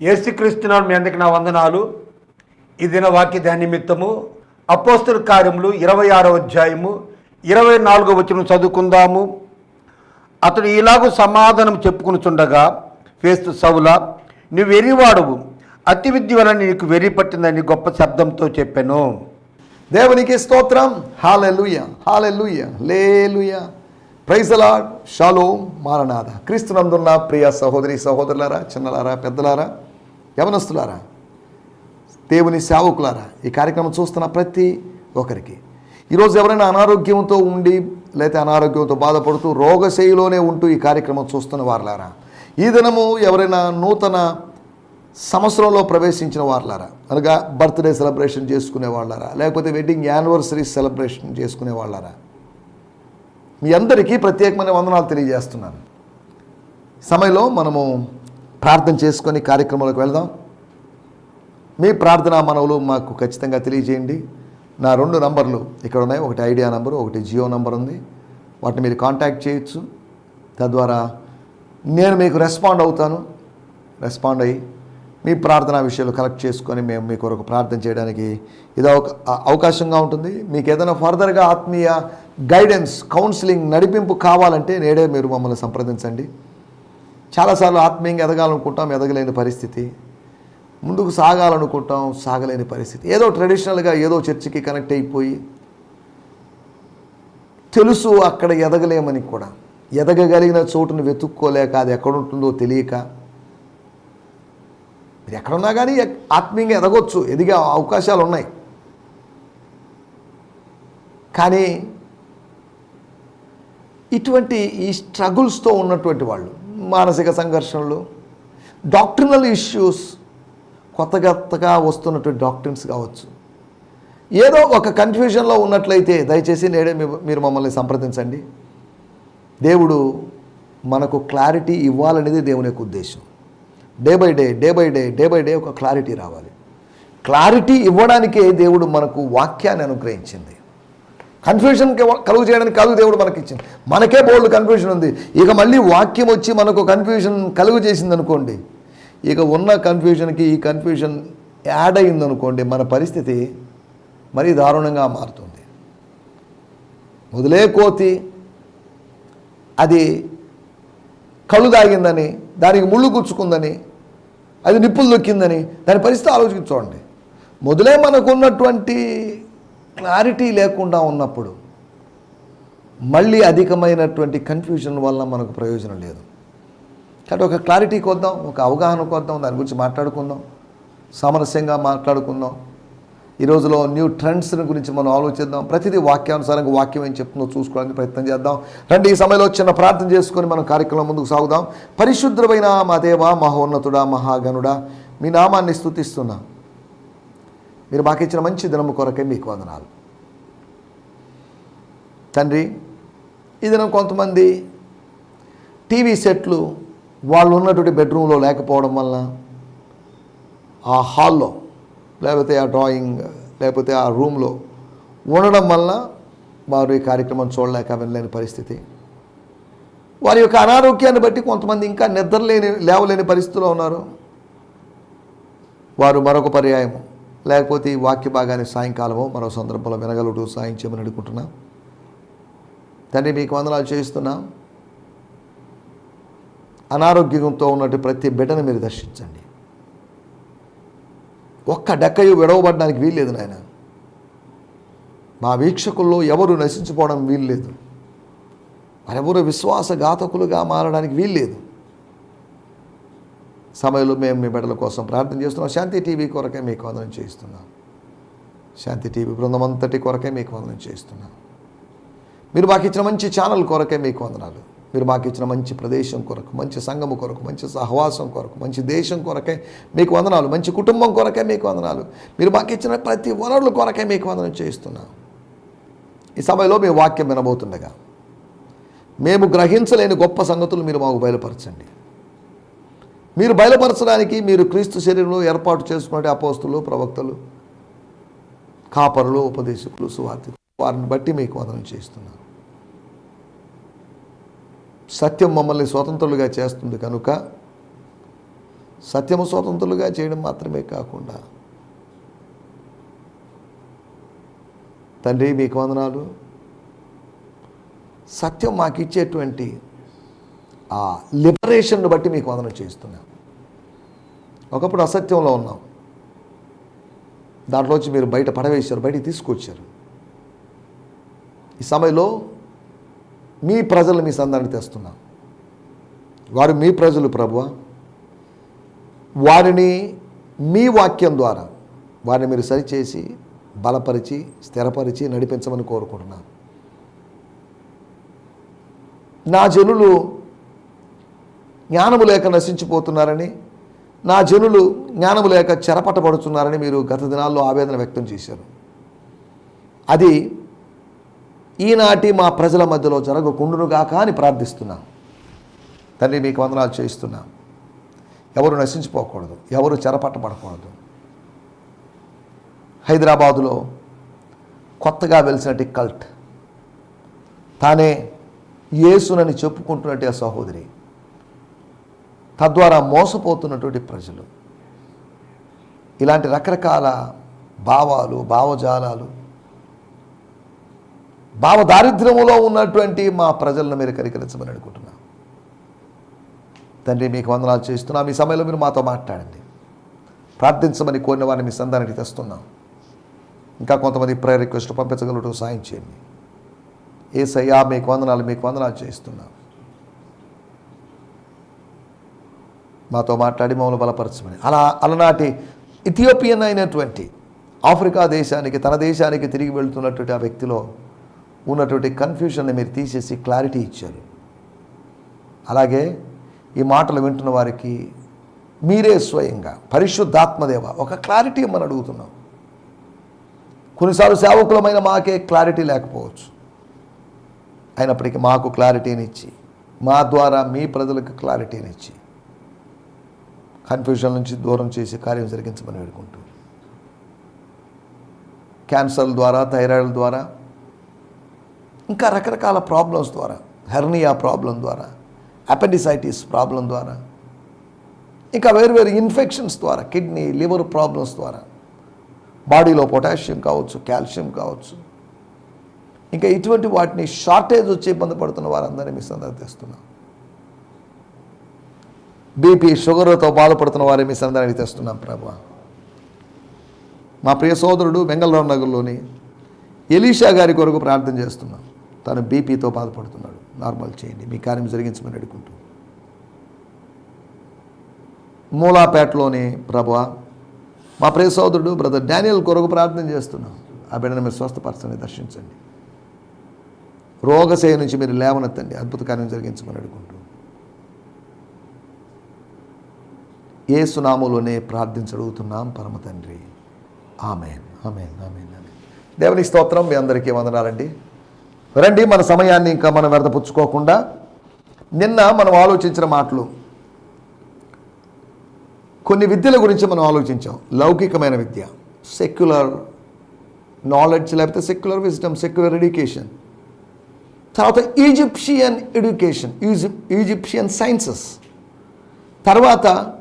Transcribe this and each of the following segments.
ఏసుక్రీస్తునాడు మీ అందరికి నా వందనాలు. ఈ దిన వాక్య నిమిత్తము అపోస్తుల కార్యములు ఇరవై ఆరో అధ్యాయము ఇరవై నాలుగో వచ్చిన చదువుకుందాము. అతడు ఇలాగూ సమాధానం చెప్పుకునిచుండగా ఫేస్తు సౌల నువ్వు వెర్రివాడువు అతి విద్య వలన నీకు వెర్రి పట్టిందని గొప్ప శబ్దంతో చెప్పాను. దేవునికి స్తోత్రం. హాలెలుయ హాలెలుయ లేలుయ ప్రైజ్ లాడ్ షాలో మారనాథ. క్రీస్తునందున్న ప్రియ సహోదరి సహోదరులారా చిన్నలారా పెద్దలారా యవనస్తులారా దేవుని సేవకులారా ఈ కార్యక్రమం చూస్తున్న ప్రతి ఒక్కరికి. ఈరోజు ఎవరైనా అనారోగ్యంతో ఉండి లేకపోతే అనారోగ్యంతో బాధపడుతూ రోగశైలిలోనే ఉంటూ ఈ కార్యక్రమం చూస్తున్న వారులారా. ఈ దినము ఎవరైనా నూతన సంవత్సరంలో ప్రవేశించిన వాళ్ళారా అనగా బర్త్డే సెలబ్రేషన్ చేసుకునే వాళ్ళారా లేకపోతే వెడ్డింగ్ యానివర్సరీ సెలబ్రేషన్ చేసుకునే వాళ్ళారా. మీ అందరికీ ప్రత్యేకమైన వందనాలు తెలియజేస్తున్నాను. సమయంలో మనము ప్రార్థన చేసుకొని కార్యక్రమంలోకి వెళ్దాం. మీ ప్రార్థనా మనవులు మాకు ఖచ్చితంగా తెలియజేయండి. నా రెండు నంబర్లు ఇక్కడ ఉన్నాయి. ఒకటి ఐడియా నంబరు ఒకటి జియో నంబర్ ఉంది. వాటిని మీరు కాంటాక్ట్ చేయొచ్చు. తద్వారా నేను మీకు రెస్పాండ్ అవుతాను. రెస్పాండ్ అయ్యి మీ ప్రార్థనా విషయాలు కలెక్ట్ చేసుకొని మేము మీ కొరకు ప్రార్థన చేయడానికి ఇది ఒక అవకాశంగా ఉంటుంది. మీకు ఏదైనా ఫర్దర్గా ఆత్మీయ గైడెన్స్ కౌన్సిలింగ్ నడిపింపు కావాలంటే నేడే మీరు మమ్మల్ని సంప్రదించండి. చాలాసార్లు ఆత్మీయంగా ఎదగాలనుకుంటాం ఎదగలేని పరిస్థితి. ముందుకు సాగాలనుకుంటాం సాగలేని పరిస్థితి. ఏదో ట్రెడిషనల్గా ఏదో చర్చికి కనెక్ట్ అయిపోయి తెలుసు అక్కడ ఎదగలేమని కూడా. ఎదగగలిగిన చోటును వెతుక్కోలేక అది ఎక్కడుంటుందో తెలియక. మీరు ఎక్కడున్నా కానీ ఆత్మీయంగా ఎదగొచ్చు ఎదిగే అవకాశాలు ఉన్నాయి. కానీ ఇటువంటి ఈ స్ట్రగుల్స్తో ఉన్నటువంటి వాళ్ళు మానసిక సంఘర్షణలు డాక్టర్నల్ ఇష్యూస్ కొత్త కొత్తగా వస్తున్నటువంటి డాక్టర్స్ కావచ్చు. ఏదో ఒక కన్ఫ్యూజన్లో ఉన్నట్లయితే దయచేసి నేడే మీరు మమ్మల్ని సంప్రదించండి. దేవుడు మనకు క్లారిటీ ఇవ్వాలనేది దేవుని యొక్క ఉద్దేశం. Day by day day by day day by day ఒక క్లారిటీ రావాలి. క్లారిటీ ఇవ్వడానికే దేవుడు మనకు వాక్యాన్ని అనుగ్రహించింది. కన్ఫ్యూషన్ కలుగు చేయడానికి కాదు దేవుడు మనకి ఇచ్చింది మనకే బోల్డ్ కన్ఫ్యూషన్ ఉంది. ఇక మళ్ళీ వాక్యం వచ్చి మనకు కన్ఫ్యూషన్ కలుగు చేసింది అనుకోండి. ఇక ఉన్న కన్ఫ్యూషన్కి ఈ కన్ఫ్యూషన్ యాడ్ అయింది అనుకోండి మన పరిస్థితి మరీ దారుణంగా మారుతుంది. మొదలే కోతి అది కళ్ళు దాగిందని దానికి ముళ్ళు గుచ్చుకుందని అది నిప్పులు దొక్కిందని దాని పరిస్థితి ఆలోచించుకోండి మొదలే మనకున్నటువంటి క్లారిటీ లేకుండా ఉన్నప్పుడు మళ్ళీ అధికమైనటువంటి కన్ఫ్యూజన్ వల్ల మనకు ప్రయోజనం లేదు. కాబట్టి ఒక క్లారిటీ కొద్దాం ఒక అవగాహన కొద్దాం దాని గురించి మాట్లాడుకుందాం సామరస్యంగా మాట్లాడుకుందాం. ఈ రోజులో న్యూ ట్రెండ్స్ గురించి మనం ఆలోచిద్దాం. ప్రతిదీ వాక్యానుసారంగా వాక్యం ఏం చెప్తుందో చూసుకోవడానికి ప్రయత్నం చేద్దాం. రండి ఈ సమయంలో చిన్న ప్రార్థన చేసుకొని మనం కార్యక్రమం ముందుకు సాగుదాం. పరిశుద్ధమైన మా దేవ మహోన్నతుడా మహాగణుడా మీ నామాన్ని స్థుతిస్తున్నాం మీరు మాకు ఇచ్చిన మంచి దినము కొరకే మీకు వందనాలు. తండ్రి ఈ దినం కొంతమంది టీవీ సెట్లు వాళ్ళు ఉన్నటువంటి బెడ్రూమ్లో లేకపోవడం వలన ఆ హాల్లో లేకపోతే ఆ డ్రాయింగ్ లేకపోతే ఆ రూమ్లో ఉండడం వలన వారు ఈ కార్యక్రమం చూడలేక వినలేని పరిస్థితి. వారి యొక్క అనారోగ్యాన్ని బట్టి కొంతమంది ఇంకా నిద్రలేని లేవలేని పరిస్థితిలో ఉన్నారు. వారు మరొక పర్యాయం లేకపోతే ఈ వాక్య భాగాన్ని సాయంకాలమో మరో సందర్భంలో వినగలుగుతూ సాయం చేయమని అడుగుతున్నాం తండ్రి మీకు వందనాలు చేయిస్తున్నాం. అనారోగ్యంతో ఉన్నట్టు ప్రతి బిడ్డను మీరు దర్శించండి. ఒక్క డెక్కయు విడవబడడానికి వీల్లేదు నాయన. మా వీక్షకుల్లో ఎవరు నశించుకోవడం వీల్లేదు. మరెవరు విశ్వాసఘాతకులుగా మారడానికి వీల్లేదు. సమయంలో మేము మీ బిడ్డల కోసం ప్రార్థన చేస్తున్నాం. శాంతి టీవీ కొరకే మీకు వందనం చేయిస్తున్నాం. శాంతి టీవీ బృందం అంతటి కొరకే మీకు వందనం చేయిస్తున్నాం. మీరు మాకు ఇచ్చిన మంచి ఛానల్ కొరకే మీకు వందనాలు. మీరు మాకు ఇచ్చిన మంచి ప్రదేశం కొరకు మంచి సంఘము కొరకు మంచి సహవాసం కొరకు మంచి దేశం కొరకే మీకు వందనాలు. మంచి కుటుంబం కొరకే మీకు వందనాలు. మీరు మాకు ఇచ్చిన ప్రతి వనరుల కొరకే మీకు వందనం చేయిస్తున్నాం. ఈ సమయంలో మీ వాక్యం వినబోతుండగా మేము గ్రహించలేని గొప్ప సంగతులు మీరు మాకు బయలుపరచండి. మీరు బయలుపరచడానికి మీరు క్రీస్తు శరీరంలో ఏర్పాటు చేసుకునే అపోస్తులు ప్రవక్తలు కాపరులు ఉపదేశకులు సువార్తి వారిని బట్టి మీకు వందనం చేస్తున్నాను సత్యం మమ్మల్ని స్వతంత్రులుగా చేస్తుంది కనుక సత్యము స్వతంత్రులుగా చేయడం మాత్రమే కాకుండా తండ్రి మీకు వందనాలు. సత్యం మాకు ఇచ్చేటువంటి ఆ లిబరేషన్ను బట్టి మీకు వందనం చేస్తున్నాం ఒకప్పుడు అసత్యంలో ఉన్నాం. దాంట్లోంచి మీరు బయట పడవేశారు బయటికి తీసుకొచ్చారు. ఈ సమయంలో మీ ప్రజలు మీ సందాన్ని తెస్తున్నాం వారు మీ ప్రజలు ప్రభువ. వారిని మీ వాక్యం ద్వారా వారిని మీరు సరిచేసి బలపరిచి స్థిరపరిచి నడిపించమని కోరుకుంటున్నాను. నా జనులు జ్ఞానము లేక నశించిపోతున్నారని నా జనులు జ్ఞానము లేక చెరపట్టబడుతున్నారని మీరు గత దినాల్లో ఆవేదన వ్యక్తం చేశారు. అది ఈనాటి మా ప్రజల మధ్యలో జరగకుండునుగాక అని ప్రార్థిస్తున్నాం. తండ్రి మీకు వందనాలు చేయిస్తున్నాం. ఎవరు నశించిపోకూడదు ఎవరు చెరపట్టబడకూడదు హైదరాబాదులో కొత్తగా వెలిసినటి కల్ట్. తానే యేసునని చెప్పుకుంటున్నట్టు ఆ సహోదరి. తద్వారా మోసపోతున్నటువంటి ప్రజలు. ఇలాంటి రకరకాల భావాలు భావజాలాలు భావ దారిద్ర్యములో ఉన్నటువంటి మా ప్రజలను మీరు కరికరించమని అనుకుంటున్నాం. తండ్రి మీకు వందనాలు చేస్తున్నాం. మీ సమయంలో మీరు మాతో మాట్లాడండి. ప్రార్థించమని కోరిన వారిని మీ సంధానికి తెస్తున్నాం. ఇంకా కొంతమంది ప్రేయర్ రిక్వెస్ట్ పంపించగలటం సాయం చేయండి. ఏ సయ్యా మీకు వందనాలు మీకు వందనాలు చేస్తున్నాం. మాతో మాట్లాడి మమ్మల్ని బలపరచమని. అలా అలనాటి ఇథియోపియన్ అయినటువంటి ఆఫ్రికా దేశానికి తన దేశానికి తిరిగి వెళ్తున్నటువంటి ఆ వ్యక్తిలో ఉన్నటువంటి కన్ఫ్యూషన్ని మీరు తీసేసి క్లారిటీ ఇచ్చారు. అలాగే ఈ మాటలు వింటున్న వారికి మీరే స్వయంగా పరిశుద్ధాత్మదేవ ఒక క్లారిటీ మనం అడుగుతున్నాం. కొన్నిసార్లు సేవకులమైన మాకే క్లారిటీ లేకపోవచ్చు. అయినప్పటికీ మాకు క్లారిటీని ఇచ్చి మా ద్వారా మీ ప్రజలకు క్లారిటీని ఇచ్చి కన్ఫ్యూజన్ నుంచి దూరం చేసి కార్యం జరిగించమని వేడుకుంటూ. క్యాన్సర్ ద్వారా థైరాయిడ్ ద్వారా ఇంకా రకరకాల ప్రాబ్లమ్స్ ద్వారా హెర్నియా ప్రాబ్లం ద్వారా అపెండిసైటిస్ ప్రాబ్లం ద్వారా ఇంకా వేరు వేరు ఇన్ఫెక్షన్స్ ద్వారా కిడ్నీ లివర్ ప్రాబ్లమ్స్ ద్వారా బాడీలో పొటాషియం కావచ్చు కాల్షియం కావచ్చు ఇంకా ఇటువంటి వాటిని షార్టేజ్ వచ్చి ఇబ్బంది పడుతున్న వారందరినీ మీ సందర్భ బీపీ షుగర్తో బాధపడుతున్న వారి మీ సందానికి తెస్తున్నాం ప్రభా. మా ప్రియ సోదరుడు బెంగళూరు నగర్లోని ఎలీషా గారి కొరకు ప్రార్థన చేస్తున్నాం. తను బీపీతో బాధపడుతున్నాడు. నార్మల్ చేయండి మీ కార్యం జరిగించమని అడుగుకుంటూ మూలాపేటలోని ప్రభా మా ప్రియ సోదరుడు బ్రదర్ డానియల్ కొరకు ప్రార్థన చేస్తున్నాం. ఆ బిడ్డను మీరు స్వస్థపరచని దర్శించండి. రోగశయ నుంచి మీరు లేవనెత్తండి అద్భుత కార్యం జరిగించమని అడుగుకుంటూ ఏ సునాములోనే ప్రార్థించడుగుతున్నాం పరమ తండ్రి ఆమెన్ ఆమెన్ ఆమెన్ ఆమెన్. దేవుని స్తోత్రం మీ అందరికీ వందనాలండి. రండి మన సమయాన్ని ఇంకా మనం వ్యర్థపుచ్చుకోకుండా నిన్న మనం ఆలోచించిన మాటలు కొన్ని విద్యల గురించి మనం ఆలోచించాం. లౌకికమైన విద్య సెక్యులర్ నాలెడ్జ్ లేకపోతే సెక్యులర్ విజ్డమ్ సెక్యులర్ ఎడ్యుకేషన్ తర్వాత ఈజిప్షియన్ ఎడ్యుకేషన్ ఈజిప్షియన్ సైన్సెస్ తర్వాత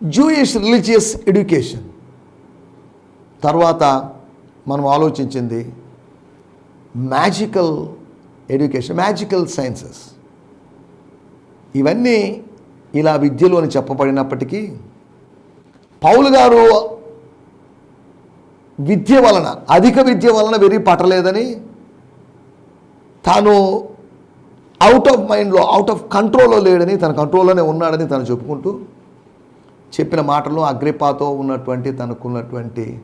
జూయిష్ రిలీజియస్ ఎడ్యుకేషన్ తర్వాత మనం ఆలోచించింది మ్యాజికల్ ఎడ్యుకేషన్ మ్యాజికల్ సైన్సెస్ ఇవన్నీ ఇలా విద్యలు అని చెప్పబడినప్పటికీ పౌలు గారు విద్య వలన అధిక విద్య వలన వెరీ పట్టలేదని తాను అవుట్ ఆఫ్ మైండ్లో అవుట్ ఆఫ్ కంట్రోల్లో లేడని తన కంట్రోల్లోనే ఉన్నాడని తను చెప్పుకుంటూ చెప్పిన మాటలు అగ్రిపాతో ఉన్నటువంటి తనకున్నటువంటి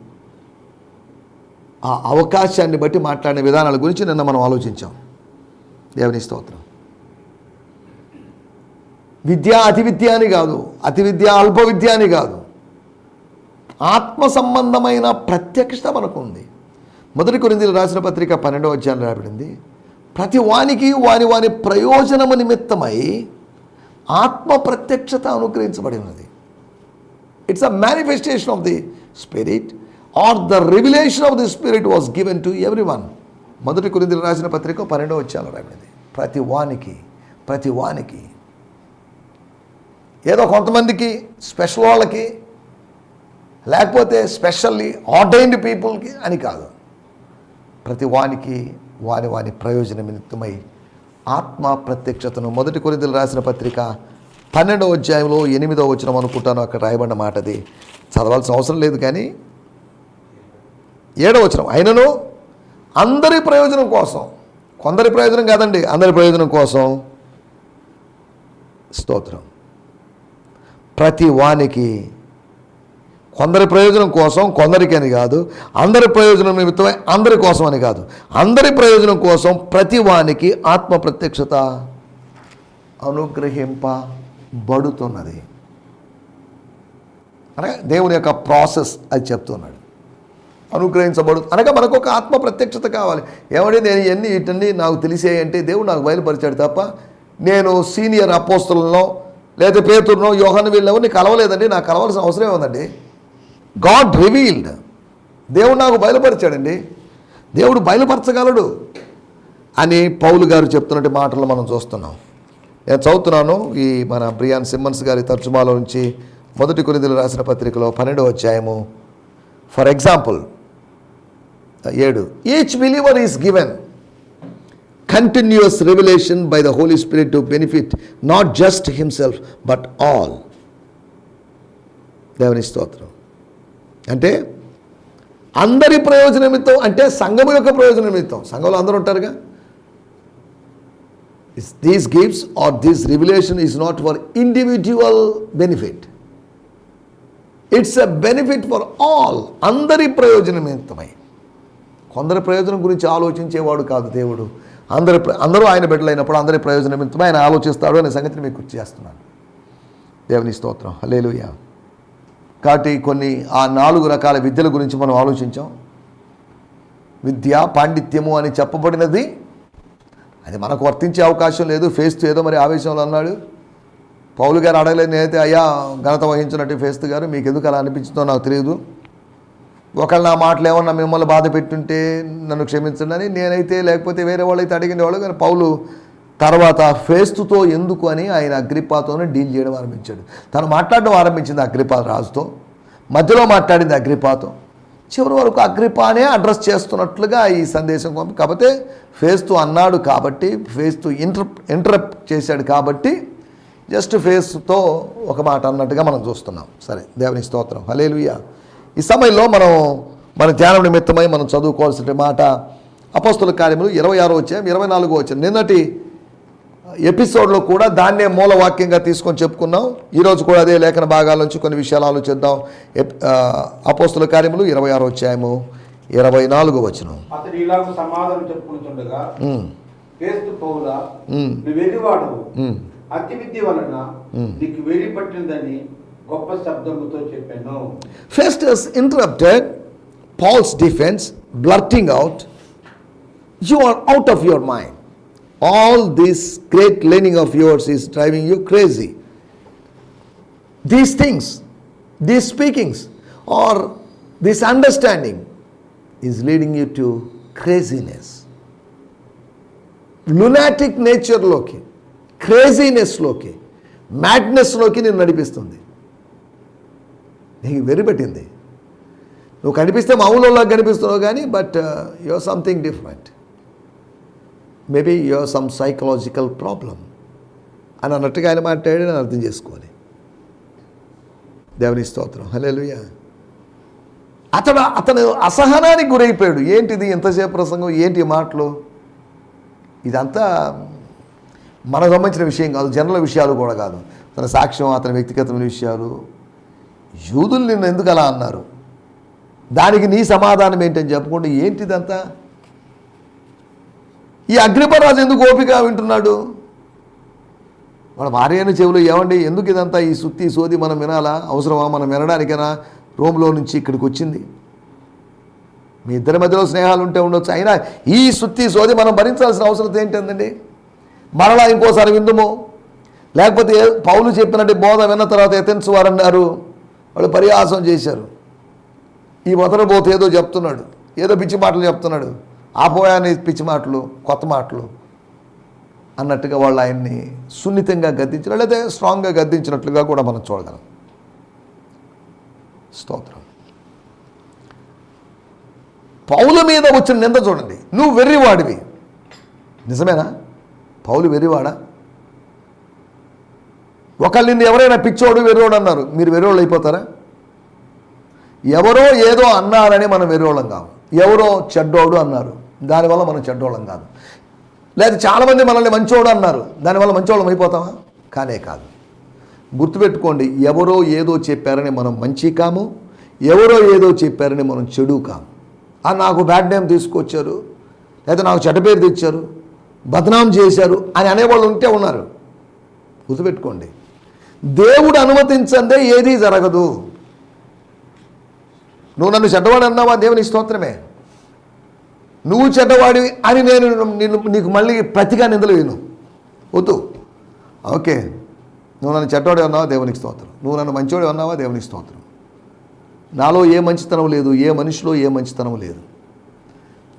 ఆ అవకాశాన్ని బట్టి మాట్లాడిన విధానాల గురించి నిన్న మనం ఆలోచించాం. దేవుని స్తోత్రం. విద్య అతి విద్య అని కాదు అతి విద్య అల్ప విద్య అని కాదు. ఆత్మ సంబంధమైన ప్రత్యక్షత మనకు ఉంది మొదటి కొరిందీలు రాసిన పత్రిక పన్నెండవ అధ్యాయం రాబడింది ప్రతి వానికి వాని వాని ప్రయోజనము నిమిత్తమై ఆత్మ ప్రత్యక్షత అనుగ్రహించబడి ఉన్నది. It's a manifestation of the spirit or the revelation of the spirit was given to every one మొదటి కొరిందీలు రాసిన పత్రిక పన్నెండవ అధ్యాయం రాబడింది ప్రతి వానికి ప్రతి వానికి ఏదో కొంతమందికి స్పెషల్ వాళ్ళకి లేకపోతే స్పెషల్లీ ఆర్డైన్డ్ పీపుల్కి అని కాదు. ప్రతి వానికి వాని వాని ప్రయోజన నిమిత్తమై ఆత్మ ప్రత్యక్షతను మొదటి కొరింతలు రాసిన పత్రిక పన్నెండవ అధ్యాయంలో ఎనిమిదవ వచనం అనుకుంటాను అక్కడ రాయబడిన మాట అది చదవాల్సిన అవసరం లేదు కానీ ఏడవ వచనం అయినను అందరి ప్రయోజనం కోసం కొందరి ప్రయోజనం కాదండి అందరి ప్రయోజనం కోసం స్తోత్రం. ప్రతి వానికి కొందరి ప్రయోజనం కోసం కొందరికి అని కాదు అందరి ప్రయోజనం నిమిత్తమై అందరి కోసం అని కాదు. అందరి ప్రయోజనం కోసం ప్రతి వానికి ఆత్మ ప్రత్యక్షత అనుగ్రహింప బడుతున్నది. అనగా దేవుని యొక్క ప్రాసెస్ అది చెప్తున్నాడు. అనుగ్రహించబడు అనగా మనకు ఒక ఆత్మ ప్రత్యక్షత కావాలి. ఏమంటే నేను ఎన్ని వీటన్ని నాకు తెలిసేయంటే దేవుడు నాకు బయలుపరిచాడు తప్ప నేను సీనియర్ అపోస్తులనో లేదా పేతురునో యోహన్ వీళ్ళెవరిని కలవలేదండి నాకు కలవాల్సిన అవసరం ఏముందండి గాడ్ రివీల్డ్. దేవుడు నాకు బయలుపరిచాడండి. దేవుడు బయలుపరచగలడు అని పౌలు గారు చెప్తున్నట్టు మాటలు మనం చూస్తున్నాం. నేను చదువుతున్నాను ఈ మన బ్రియాన్ సిమ్మన్స్ గారి తర్జుమాలో నుంచి మొదటి కొనిదలు రాసిన పత్రికలో పన్నెండవ అధ్యాయము. ఫర్ ఎగ్జాంపుల్ ఏడు. Each believer is given continuous revolution by the holy spirit to benefit not just himself but all దేవుని స్తోత్రం. అంటే అందరి ప్రయోజన నిమిత్తం అంటే సంఘము యొక్క ప్రయోజన నిమిత్తం సంఘంలో అందరూ ఉంటారుగా? These gifts are this revelation is not for individual benefit it's a benefit for all అందరి ప్రయోజనమితమై కొందరి ప్రయోజనం గురించి ఆలోచించేవాడు కాదు దేవుడు. అందరి ప్ర- అందరూ ఆయన బిడ్డలైనప్పుడు అందరి ప్రయోజనమితమై ఆయన ఆలోచిస్తాడు అనే సంగతిని మీకు చేస్తున్నాను. దేవుని స్తోత్రం. హలేలుయా కాబట్టి కొన్ని ఆ నాలుగు రకాల విద్యల గురించి మనం ఆలోచించాం. విద్య పాండిత్యము అని చెప్పబడినది అది మనకు వర్తించే అవకాశం లేదు ఫేస్తు ఏదో మరి ఆవేశంలో అన్నాడు పౌలు గారు అడగలేదు నేనైతే అయ్యా ఘనత వహించినట్టు ఫేస్తు గారు మీకు ఎందుకు అలా అనిపించిందో నాకు తెలియదు ఒకళ్ళు నా మాటలు ఏమన్నా మిమ్మల్ని బాధ పెట్టుంటే నన్ను క్షమించండి అని నేనైతే లేకపోతే వేరే వాళ్ళు అయితే అడిగిన కానీ పౌలు తర్వాత ఫేస్తుతో ఎందుకు అని ఆయన అగ్రిపాతోనే డీల్ చేయడం ఆరంభించాడు. తను మాట్లాడడం ఆరంభించింది అగ్రిపా రాజుతో మధ్యలో మాట్లాడింది అగ్రిపాతో చివరి వరకు అగ్రిపానే అడ్రస్ చేస్తున్నట్లుగా ఈ సందేశం పంపి కాకపోతే ఫేస్తూ అన్నాడు కాబట్టి ఫేస్తూ ఇంటర్ ఇంటరప్ట్ చేశాడు కాబట్టి జస్ట్ ఫేస్తో ఒక మాట అన్నట్టుగా మనం చూస్తున్నాం. సరే దేవుని స్తోత్రం. హలేలుయ్య ఈ సమయంలో మనం మన ధ్యానం నిమిత్తమై మనం చదువుకోవాల్సిన మాట అపస్తుల కార్యములు ఇరవై ఆరో వచ్చాం ఇరవై నాలుగో వచ్చాం నిన్నటి ఎపిసోడ్లో కూడా దాన్నే మూల వాక్యంగా తీసుకొని చెప్పుకున్నాం. ఈరోజు కూడా అదే లేఖన భాగాల నుంచి కొన్ని విషయాలు ఆలోచిద్దాం. అపోస్తుల కార్యములు ఇరవై ఆరో అధ్యాయము ఇరవై నాలుగో ఇలాగ సమాధానం చెప్పుకుంటుండగా ఉమ్, క్రీస్తు పౌలా ఉమ్, నువ్వు వెర్రివాడవు ఉమ్. అతి విద్య వలన మ్. నీకు వెర్రి పట్టిందని గొప్ప శబ్దముతో చెప్పాను. Festus interrupted Paul's defense, blurting out, You are out of your mind. All this great learning of yours is driving you crazy. These things, these speakings, or this understanding is leading you to craziness. Lunatic నేచర్లోకి క్రేజీనెస్లోకి మ్యాడ్నెస్లోకి నేను నడిపిస్తుంది నీకు వెరిపెట్టింది నువ్వు కనిపిస్తే మామూలులా కనిపిస్తున్నావు కానీ but your something different maybe your some psychological problem అని అన్నట్టుగా ఆయన మాట్లాడి నేను అర్థం చేసుకోవాలి. దేవుని స్తోత్రం. హలేలుయ అతడు అతను అసహనానికి గురైపోయాడు. ఏంటిది ఎంతసేపు ప్రసంగం? ఏంటి మాటలు? ఇదంతా మనకు సంబంధించిన విషయం కాదు. జనరల్ విషయాలు కూడా కాదు. తన సాక్ష్యం అతని వ్యక్తిగతమైన విషయాలు. యూదులు నిన్ను ఎందుకు అలా అన్నారు? దానికి నీ సమాధానం ఏంటని చెప్పుకుంటే ఏంటిదంతా? ఈ అగ్నిపరాజు ఎందుకు ఓపిక వింటున్నాడు? వాళ్ళ భార్య అయిన చెవులు ఏమండి? ఎందుకు ఇదంతా ఈ సుత్తి సోది మనం వినాలా? అవసరమా? మనం వినడానికైనా? రోమ్లో నుంచి ఇక్కడికి వచ్చింది. మీ ఇద్దరి మధ్యలో స్నేహాలు ఉంటే ఉండొచ్చు. అయినా ఈ సుత్తి సోది మనం భరించాల్సిన అవసరం ఏంటందండి? మరలా ఇంకోసారి విందుము. లేకపోతే పౌలు చెప్పినట్టు బోధ విన్న తర్వాత ఎథెన్స్ వారు అన్నారు వాళ్ళు పరిహాసం చేశారు. ఈ మొదలబోతే ఏదో చెప్తున్నాడు. ఏదో పిచ్చి మాటలు చెప్తున్నాడు. ఆపోయాని పిచ్చి మాటలు కొత్త మాటలు అన్నట్టుగా వాళ్ళు ఆయన్ని సున్నితంగా గద్దించిన లేదా స్ట్రాంగ్గా గద్దించినట్లుగా కూడా మనం చూడగలం. స్తోత్రం. పౌల మీద వచ్చిన నింద చూడండి. నువ్వు వెర్రివాడివి. నిజమేనా? పౌలు వెర్రివాడా? ఒకళ్ళు నిన్ను ఎవరైనా పిచ్చోడు వెర్రోడు అన్నారు. మీరు వెర్రోళ్ళు అయిపోతారా? ఎవరో ఏదో అన్నారని మనం వెర్రోళ్ళం కాము. ఎవరో చెడ్డోడు అన్నారు. దానివల్ల మనం చెడ్డోళ్ళం కాదు. లేదా చాలామంది మనల్ని మంచోడు అన్నారు. దానివల్ల మంచోళ్ళం అయిపోతామా? కానే కాదు. గుర్తుపెట్టుకోండి ఎవరో ఏదో చెప్పారని మనం మంచి కాము ఎవరో ఏదో చెప్పారని మనం చెడు కాము. ఆ నాకు బ్యాడ్ నేమ్ తీసుకొచ్చారు లేదా నాకు చెడ్డ పేరు తెచ్చారు బదనాం చేశారు అని అనేవాళ్ళు ఉంటే ఉన్నారు. గుర్తుపెట్టుకోండి దేవుడు అనుమతించందే ఏదీ జరగదు. నువ్వు నన్ను చెడ్డవాడు అన్నావా? దేవుని స్తోత్రమే. నువ్వు చెడ్డవాడివి అని నేను నిన్ను నీకు మళ్ళీ ప్రతిగా నిందలు వేయను. వద్దు. ఓకే. నువ్వు నన్ను చెడ్డవాడు అన్నావా? దేవునికి స్తోత్రం. నువ్వు నన్ను మంచివాడు అన్నావా? దేవునికి స్తోత్రం. నాలో ఏ మంచితనం లేదు ఏ మనిషిలో ఏ మంచితనం లేదు.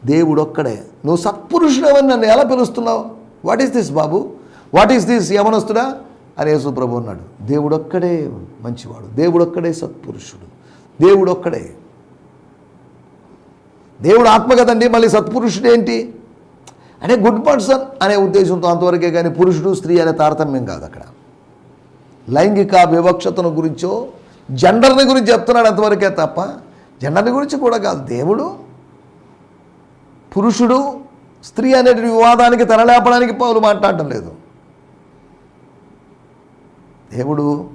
దేవుడు ఒక్కడే నువ్వు సత్పురుషుడవని నన్ను ఎలా పిలుస్తున్నావు? వాట్ ఈస్ దిస్ బాబు? వాట్ ఈస్ దిస్ ఏమనొస్తుడా? అని యేసు ప్రభు అన్నాడు. దేవుడొక్కడే మంచివాడు. దేవుడొక్కడే సత్పురుషుడు. దేవుడొక్కడే. దేవుడు ఆత్మ కదండి మళ్ళీ సత్పురుషుడు ఏంటి? అంటే గుడ్ పర్సన్ అనే ఉద్దేశంతో అంతవరకే కానీ పురుషుడు స్త్రీ అనే తారతమ్యం కాదు అక్కడ. లైంగిక వివక్షతను గురించో జెండర్ని గురించి చెప్తున్నాడు అంతవరకే తప్ప జెండర్ని గురించి కూడా కాదు. దేవుడు పురుషుడు స్త్రీ అనే వివాదానికి తలలేపడానికి పౌలు మాట్లాడటం లేదు. దేవుడు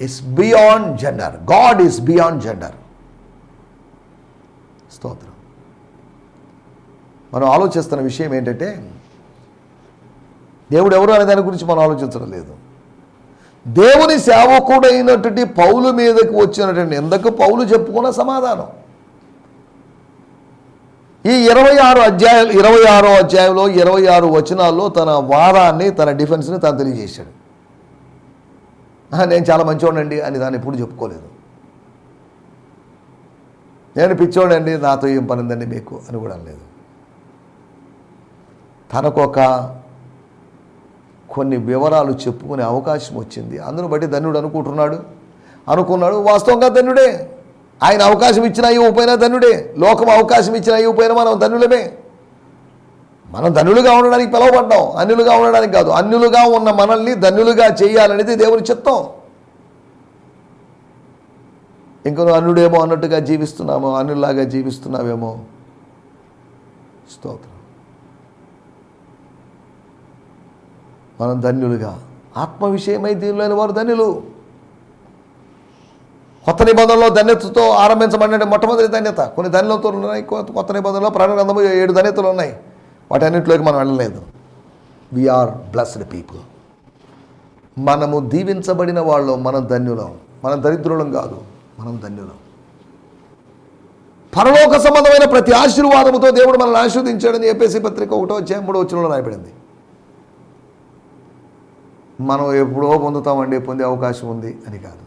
is beyond gender God is beyond gender స్తోత్రం. మనం ఆలోచిస్తున్న విషయం ఏంటంటే దేవుడు ఎవరు అనే దాని గురించి మనం ఆలోచించడం లేదు. దేవుని సేవకుడైనటువంటి పౌలు మీదకి వచ్చినటువంటి ఎందుకు పౌలు చెప్పుకున్న సమాధానం. ఈ ఇరవై ఆరు అధ్యాయాలు ఇరవై ఆరో అధ్యాయంలో ఇరవై ఆరు వచనాల్లో తన వాదాన్ని తన డిఫెన్స్ని తను తెలియజేశాడు. నేను చాలా మంచివాడండి అని దాన్ని ఎప్పుడు చెప్పుకోలేదు. నేను పిచ్చోడండి నాతో ఏం పనిందండి మీకు అని కూడా తనకొక కొన్ని వివరాలు చెప్పుకునే అవకాశం వచ్చింది. అందును బట్టి ధన్యుడు అనుకుంటున్నాడు. అనుకున్నాడు వాస్తవంగా ధన్యుడే. ఆయన అవకాశం ఇచ్చినా ఇవ్వకపోయినా ధన్యుడే. లోకం అవకాశం ఇచ్చినా ఇవ్వకపోయినా మనం ధన్యులమే. మనం ధనులుగా ఉండడానికి పిలువబడ్డాం. అన్యులుగా ఉండడానికి కాదు అన్యులుగా ఉన్న మనల్ని ధన్యులుగా చేయాలనేది దేవుని చిత్తం. ఇంక నువ్వు అన్యుడేమో అన్నట్టుగా జీవిస్తున్నామో అన్యులాగా జీవిస్తున్నావేమో. స్తోత్రం. మనం ధన్యులుగా. ఆత్మ విషయమై దీనిలోని వారు ధన్యులు. కొత్త నిబంధనలో ధన్యతతో ఆరంభించబడిన మొట్టమొదటి ధన్యత. కొన్ని ధన్యతలు ఉన్నాయి కొత్త కొత్త నిబంధనలో ప్రాణగ్రంథము ఏడు ధన్యతలు ఉన్నాయి. వాటన్నింటిలోకి మనం వెళ్ళలేదు. వీఆర్ బ్లస్డ్ పీపుల్ మనము దీవించబడిన వాళ్ళు మనం ధన్యులం. మనం దరిద్రులం కాదు. మనం ధన్యులం. పరలోక సంబంధమైన ప్రతి ఆశీర్వాదముతో దేవుడు మనల్ని ఆశీర్వదించాడని చెప్పేసి పత్రిక ఒకటో అధ్యాయం మూడో వచ్చినలో రాయబడింది. మనం ఎప్పుడో పొందుతామండి పొందే అవకాశం ఉంది అని కాదు.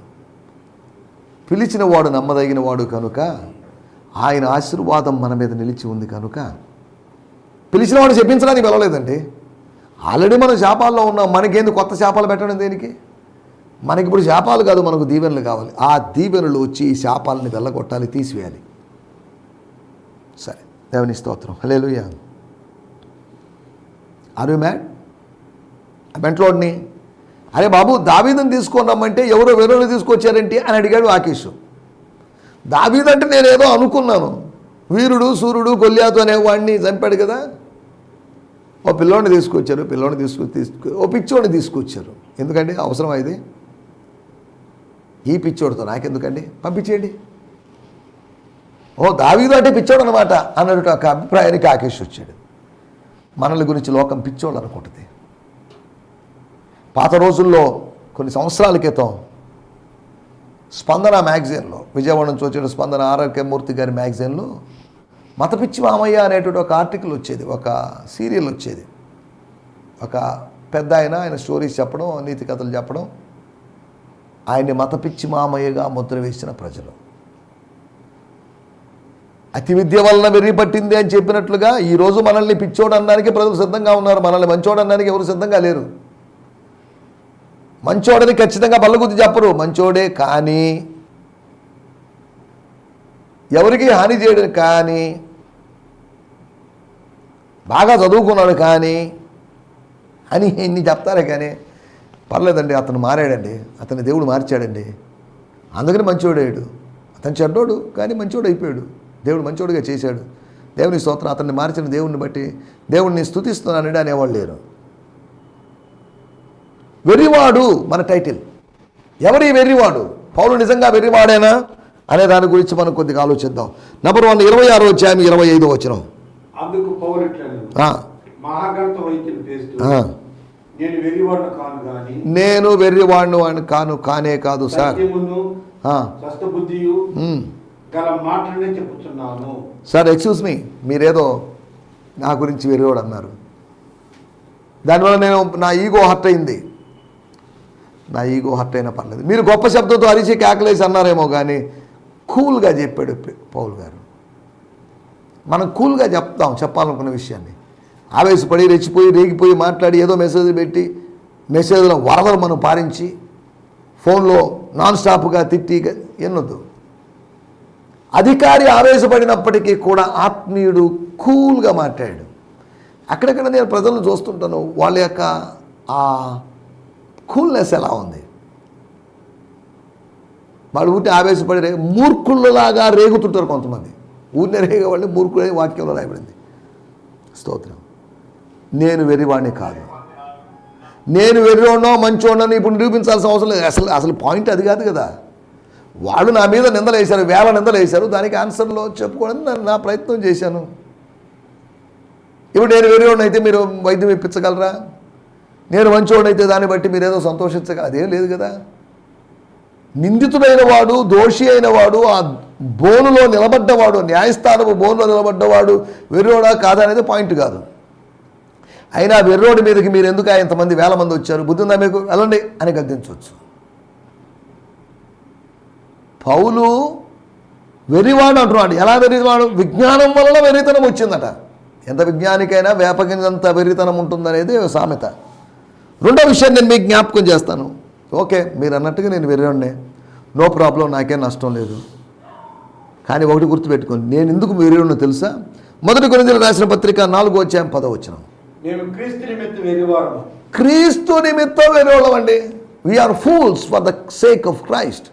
పిలిచిన వాడు నమ్మదగిన వాడు కనుక ఆయన ఆశీర్వాదం మన మీద నిలిచి ఉంది కనుక పిలిచిన వాడు చెప్పించడానికి వెళ్ళలేదండి. ఆల్రెడీ మనం శాపాల్లో ఉన్నాం మనకేంది కొత్త శాపాలు పెట్టడం దేనికి? మనకి ఇప్పుడు శాపాలు కాదు మనకు దీవెనలు కావాలి. ఆ దీవెనలు వచ్చి ఈ శాపాలని వెళ్ళగొట్టాలి తీసివేయాలి. సరే దేవుని స్తోత్రం. హలేలుయా ఆర్ యూ మ్యాడ్ వెంటలోడిని అరే బాబు దావీదని తీసుకొని రమ్మంటే ఎవరో వేరే తీసుకొచ్చారేంటి అని అడిగాడు ఆకేష్. దావీదంటే నేను ఏదో అనుకున్నాను. వీరుడు సూర్యుడు గొల్యాతు అనేవాడిని చంపాడు కదా. ఓ పిల్లోడిని తీసుకొచ్చారు పిల్లోడిని తీసుకు తీసుకు ఓ పిచ్చోడిని తీసుకొచ్చారు. ఎందుకంటే అవసరం అయితే ఈ పిచ్చోడితో నాకెందుకండి? పంపించేయండి. ఓ దావీదు అంటే పిచ్చోడు అనమాట అన్నట్టు ఒక అభిప్రాయానికి ఆకేష్ వచ్చాడు. మనల గురించి లోకం పిచ్చోళ్ళు అనుకుంటుంది. పాత రోజుల్లో కొన్ని సంవత్సరాల క్రితం స్పందన మ్యాగజైన్లో విజయవాడ నుంచి వచ్చిన స్పందన ఆరోగ్యమూర్తి గారి మ్యాగజైన్లో మతపిచ్చి మామయ్య అనేటువంటి ఒక ఆర్టికల్ వచ్చేది ఒక సీరియల్ వచ్చేది. ఒక పెద్ద ఆయన ఆయన స్టోరీస్ చెప్పడం నీతి కథలు చెప్పడం ఆయన్ని మతపిచ్చి మామయ్యగా ముద్ర వేసిన ప్రజలు. అతి విద్య వలన వెర్రి పట్టింది అని చెప్పినట్లుగా ఈరోజు మనల్ని పిచ్చోడు అనడానికి ప్రజలు సిద్ధంగా ఉన్నారు. మనల్ని మంచోడు అనడానికి ఎవరు సిద్ధంగా లేరు. మంచోడని ఖచ్చితంగా బల్లగుద్ది చెప్పరు. మంచోడే కానీ ఎవరికి హాని చేయడం కానీ బాగా చదువుకున్నాడు కానీ అని ఇన్ని చెప్తారే కానీ పర్లేదండి అతను మారాడండి అతని దేవుడు మార్చాడండి. అందుకని మంచివాడాడు అతను చెడ్డోడు కానీ మంచివాడు అయిపోయాడు. దేవుడు మంచివాడుగా చేశాడు. దేవుని స్తోత్రం అతన్ని మార్చిన దేవుడిని బట్టి దేవుడిని స్థుతిస్తున్నానండి అనేవాళ్ళు లేరు. వెర్రివాడు మన టైటిల్ ఎవరి వెర్రివాడు? పౌలు నిజంగా వెర్రివాడేనా? అనే దాని గురించి మనం కొద్దిగా ఆలోచిద్దాం. నెంబర్ వన్ ఇరవై ఆరో అధ్యాయం ఇరవై ఐదో వచ్చినాం నేను వెర్రివాడిని వాడిని కాను కానే కాదు సార్. సార్ ఎక్స్క్యూజ్ మీ మీరేదో నా గురించి వెర్రివాడు అన్నారు. దానివల్ల నేను నా ఈగో హర్ట్ అయింది. నా ఈగో హర్ట్ అయినా పర్లేదు. మీరు గొప్ప శబ్దంతో అరిచి కేకలేసి అన్నారేమో కానీ కూల్గా చెప్పాడు పౌల్ గారు. మనం కూల్గా చెప్తాం చెప్పాలనుకున్న విషయాన్ని. ఆవేశపడి రెచ్చిపోయి రేగిపోయి మాట్లాడి ఏదో మెసేజ్ పెట్టి మెసేజ్లో వరదలు మనం పారించి ఫోన్లో నాన్ స్టాప్గా తిట్టి ఎన్నొద్దు. అధికారి ఆవేశపడినప్పటికీ కూడా ఆత్మీయుడు కూల్గా మాట్లాడాడు. అక్కడక్కడ నేను ప్రజలను చూస్తుంటాను వాళ్ళ యొక్క ఆ కూల్నెస్ ఎలా ఉంది? వాళ్ళు ఊటి ఆవేశపడి రే మూర్ఖుళ్ళలాగా రేగుతుంటారు కొంతమంది. ఊరినే రేగేవాళ్ళు మూర్ఖులే వాక్యంలో రాయబడింది. స్తోత్రం. నేను వెర్రివాడిని కాదు. నేను వెర్రివాడినో మంచోడని ఇప్పుడు నిరూపించాల్సిన అవసరం లేదు. అసలు అసలు పాయింట్ అది కాదు కదా. వాళ్ళు నా మీద నిందలు వేశారు వేల నిందలు వేశారు దానికి ఆన్సర్లో చెప్పుకోవడానికి నా- నా ప్రయత్నం చేశాను. ఇప్పుడు నేను వెర్రివాడిని అయితే మీరు వైద్యం ఇప్పించగలరా? నేను మంచివాడిని అయితే దాన్ని బట్టి మీరు ఏదో సంతోషించగల అదేం లేదు కదా. నిందితుడైన వాడు దోషి అయిన వాడు ఆ బోనులో నిలబడ్డవాడు న్యాయస్థానపు బోనులో నిలబడ్డవాడు వెర్రోడా కాదా అనేది పాయింట్ కాదు. అయినా వెర్రోడి మీదకి మీరు ఎందుకు ఇంతమంది వేల మంది వచ్చారు? బుద్ధి ఉందా మీకు? వెళ్ళండి అని గద్దించవచ్చు. పౌలు వెర్రివాడు అంటున్నాడు. ఎలా వెర్రివాడు? విజ్ఞానం వలన వెర్రితనం వచ్చిందట. ఎంత విజ్ఞానికైనా వేపకిందంత వెర్రితనం ఉంటుందనేది సామెత. రెండో విషయం నేను మీకు జ్ఞాపకం చేస్తాను. ఓకే మీరు అన్నట్టుగా నేను వెర్రివాడినే. నో ప్రాబ్లం నాకేం నష్టం లేదు. కానీ ఒకటి గుర్తుపెట్టుకోండి. నేను ఎందుకు వెర్రివాడినో తెలుసా? మొదటి గురించి రాసిన పత్రిక నాలుగో వచ్చాం పదో నేను క్రీస్తు నిమిత్తం వెరివారము క్రీస్తు నిమిత్తం వెర్రివాళ్ళం అండి we are fools for the sake of Christ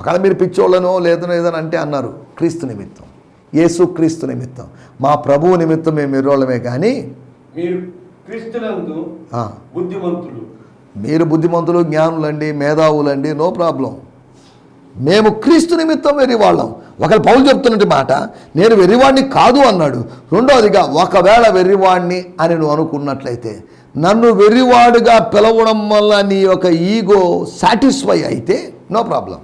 ఒకవేళ మీరు పిచ్చోళ్ళనో లేదనో ఏదని అంటే అన్నారు క్రీస్తు నిమిత్తం. యేసు క్రీస్తు నిమిత్తం. మా ప్రభువు నిమిత్తం మేము వెర్రోళ్ళమే కానీ మీరు క్రీస్తునందు బుద్ధిమంతులు. మీరు బుద్ధిమంతులు జ్ఞానులండి మేధావులండి నో ప్రాబ్లం. మేము క్రీస్తు నిమిత్తం వెర్రివాళ్ళం ఒకరు పౌలు చెప్తున్నట్టు మాట నేను వెర్రివాడిని కాదు అన్నాడు. రెండవదిగా ఒకవేళ వెర్రివాడిని అని నువ్వు అనుకున్నట్లయితే నన్ను వెర్రివాడుగా పిలవడం వల్ల నీ యొక్క ఈగో సాటిస్ఫై అయితే నో ప్రాబ్లం.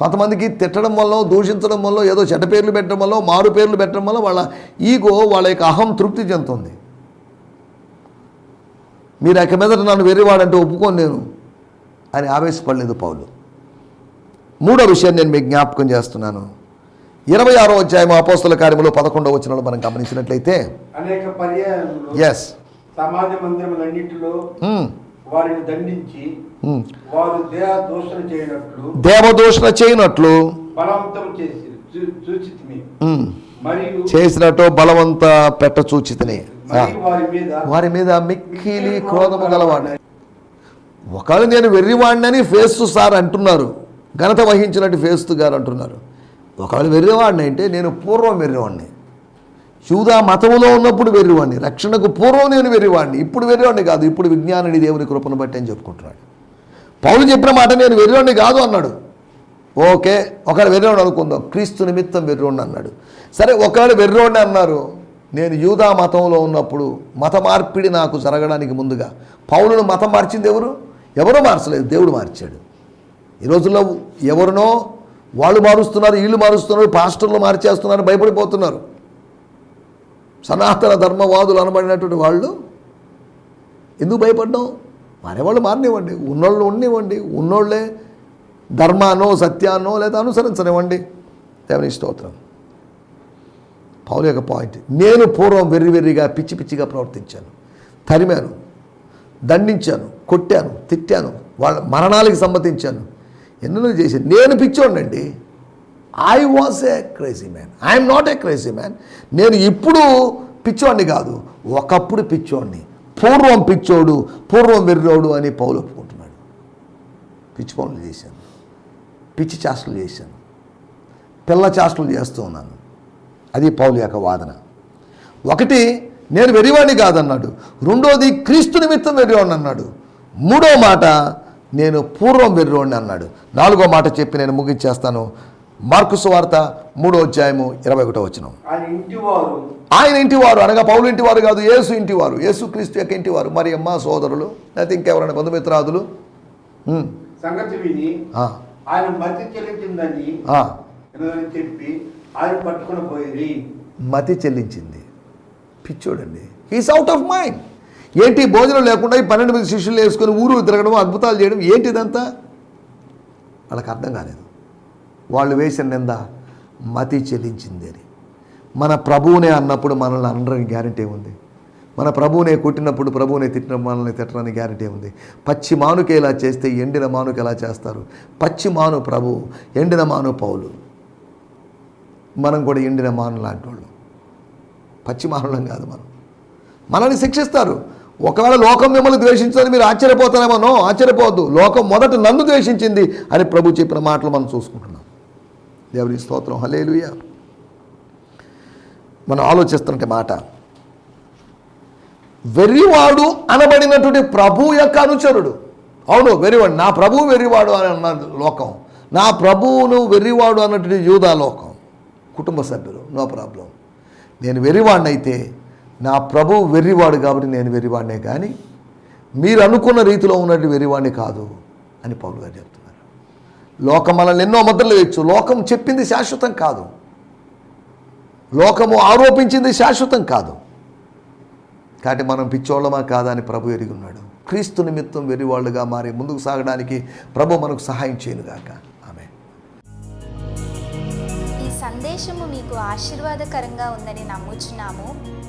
కొంతమందికి తిట్టడం వల్ల దూషించడం వల్ల ఏదో చెడ్డ పేర్లు పెట్టడం వల్ల మారు పేర్లు పెట్టడం వల్ల వాళ్ళ ఈగో వాళ్ళ యొక్క అహం తృప్తి చెందుతుంది. మీరు ఇక మీద నన్ను వెర్రివాడంటే ఒప్పుకోను నేను అని ఆవేశపడలేదు పౌలు. మూడో విషయం నేను మీకు జ్ఞాపకం చేస్తున్నాను. ఇరవై ఆరో అధ్యాయం అపోస్తల కార్యములో పదకొండవ వచనంలో మనం గమనించినట్లయితే అనేక ఎస్ సమాజ మందిరములన్నిటిలో వారిని దండించి వారు దేహ దోషణ చేయనట్లు దేవదూషణ చేయనట్లు బలవంతం చేసి ఉమ్, మరియు చేసినట్టు బలవంత పెట్ట చూచితని. మరియు వారి మీద వారి మిక్కిలి క్రోధము గలవాడు ఒకవేళ నేను వెర్రివాడినని ఫేస్తు సార్ అంటున్నారు. ఘనత వహించినట్టు ఫేస్తు గారు అంటున్నారు. ఒకవేళ వెర్రివాడిని అంటే నేను పూర్వం వెర్రివాడిని. యూదా మతములో ఉన్నప్పుడు వెర్రివాడిని. రక్షణకు పూర్వం నేను వెర్రివాడిని. ఇప్పుడు వెర్రివాడిని కాదు. ఇప్పుడు విజ్ఞానని దేవుని కృపను బట్టి అని చెప్పుకుంటున్నాడు. పౌలు చెప్పిన మాట నేను వెర్రివాడిని కాదు అన్నాడు. ఓకే ఒకవేళ వెర్రోడు అనుకుందాం. క్రీస్తు నిమిత్తం వెర్రోడిని అన్నాడు. సరే ఒకవేళ వెర్రోడిని అన్నారు నేను యూదా మతంలో ఉన్నప్పుడు మత మార్పిడి నాకు జరగడానికి ముందుగా పౌలును మతం మార్చింది ఎవరు? ఎవరో మార్చలేదు? దేవుడు మార్చాడు. ఈ రోజుల్లో ఎవరినో వాళ్ళు మారుస్తున్నారు వీళ్ళు మారుస్తున్నారు పాస్టర్లు మార్చేస్తున్నారు భయపడిపోతున్నారు. సనాతన ధర్మవాదులు అనబడినటువంటి వాళ్ళు ఎందుకు భయపడ్డాం? మారేవాళ్ళు మారనివ్వండి ఉన్నోళ్ళు ఉండనివ్వండి ఉన్నోళ్ళే ధర్మానో సత్యానో లేదా అనుసరించనివ్వండి. దేవుని స్తోత్రం. పౌలు యొక్క పాయింట్ నేను పూర్వం వెర్రి వెర్రిగా పిచ్చి పిచ్చిగా ప్రవర్తించాను. తరిమాను దండించాను కొట్టాను తిట్టాను వాళ్ళ మరణాలకు సమ్మతించాను. ఎన్నో చేశాను నేను పిచ్చోండి I was a crazy man I'm not a crazy man నేను ఇప్పుడు పిచ్చోడిని కాదు ఒకప్పుడు పిచ్చోడిని. పూర్వం పిచ్చోడు పూర్వం వెర్రోడు అని పౌలు ఒప్పుకుంటున్నాడు. పిచ్చి పనులు చేశాను. పిచ్చి చేష్టలు చేశాను. పిల్ల చేష్టలు చేస్తూ ఉన్నాను. అది పౌలు యొక్క వాదన. ఒకటి నేను వెరివాణ్ణి కాదన్నాడు. రెండోది క్రీస్తు నిమిత్తం వెర్రివాడిని అన్నాడు. మూడో మాట నేను పూర్వం వెర్రివాడిని అన్నాడు. నాలుగో మాట చెప్పి నేను ముగించేస్తాను. మార్కు సువార్త మూడో అధ్యాయము ఇరవై ఒకటో వచనం. ఆయన ఇంటి వారు ఆయన ఇంటివారు అనగా పౌలు ఇంటివారు కాదు యేసు ఇంటివారు. యేసు క్రీస్తు యొక్క ఇంటివారు. మరి అమ్మ సోదరులు లేకపోతే ఇంకెవరైనా బంధుమిత్రాదులు? సంగతి విని ఆయన మతి చెల్లించిందని చెప్పి ఆయన పట్టుకుని పోయి మతి చెల్లించింది. పిచ్చోడండి. హీస్ అవుట్ ఆఫ్ మైండ్ ఏంటి భోజనం లేకుండా ఈ పన్నెండు మంది శిష్యులు వేసుకొని ఊరు తిరగడం అద్భుతాలు చేయడం ఏంటి ఇదంతా వాళ్ళకి అర్థం కాలేదు. వాళ్ళు వేసిన నింద మతి చెల్లించింది అని మన ప్రభువునే అన్నప్పుడు మనల్ని అనడానికి గ్యారంటీ ఉంది మన ప్రభువునే కొట్టినప్పుడు ప్రభువునే తిట్టిన మనల్ని తిట్టడానికి గ్యారంటీ ఉంది పచ్చి మానుకి ఎలా చేస్తే ఎండిన మానుకి ఎలా చేస్తారు? పచ్చి మాను ప్రభు ఎండిన మాను పౌలు. మనం కూడా ఎండిన మాను లాంటి వాళ్ళు. పచ్చి మానులం కాదు మనం. మనల్ని శిక్షిస్తారు. ఒకవేళ లోకం మిమ్మల్ని ద్వేషించదని మీరు ఆశ్చర్యపోతారేమోనో ఆశ్చర్యపోవద్దు. లోకం మొదట నన్ను ద్వేషించింది అని ప్రభు చెప్పిన మాటలు మనం చూసుకుంటున్నాం. దేవుని స్తోత్రం. హలేలుయ మనం ఆలోచిస్తుంటే మాట. వెర్రివాడు అనబడినటువంటి ప్రభు యొక్క అనుచరుడు. అవును వెర్రివాడు. నా ప్రభువు వెర్రివాడు అని అన్న లోకం. నా ప్రభువును వెర్రివాడు అన్నటువంటి యూదా లోకం. కుటుంబ సభ్యులు నో ప్రాబ్లం. నేను వెర్రివాడినైతే నా ప్రభు వెర్రివాడు కాబట్టి నేను వెర్రివాడినే కానీ మీరు అనుకున్న రీతిలో ఉన్నట్టు వెర్రివాడిని కాదు అని పౌలు గారు చెప్తున్నారు. లోకం మనల్ని ఎన్నో ముద్రలు వేయచ్చు. లోకం చెప్పింది శాశ్వతం కాదు. లోకము ఆరోపించింది శాశ్వతం కాదు. కాబట్టి మనం పిచ్చోళ్ళమా కాదా అని ప్రభు ఎరిగి ఉన్నాడు. క్రీస్తు నిమిత్తం వెర్రివాళ్ళుగా మారి ముందుకు సాగడానికి ప్రభు మనకు సహాయం చేయనుగాక ఆమె ఈ సందేశము మీకు ఆశీర్వాదకరంగా ఉందని నమ్ముచున్నాము.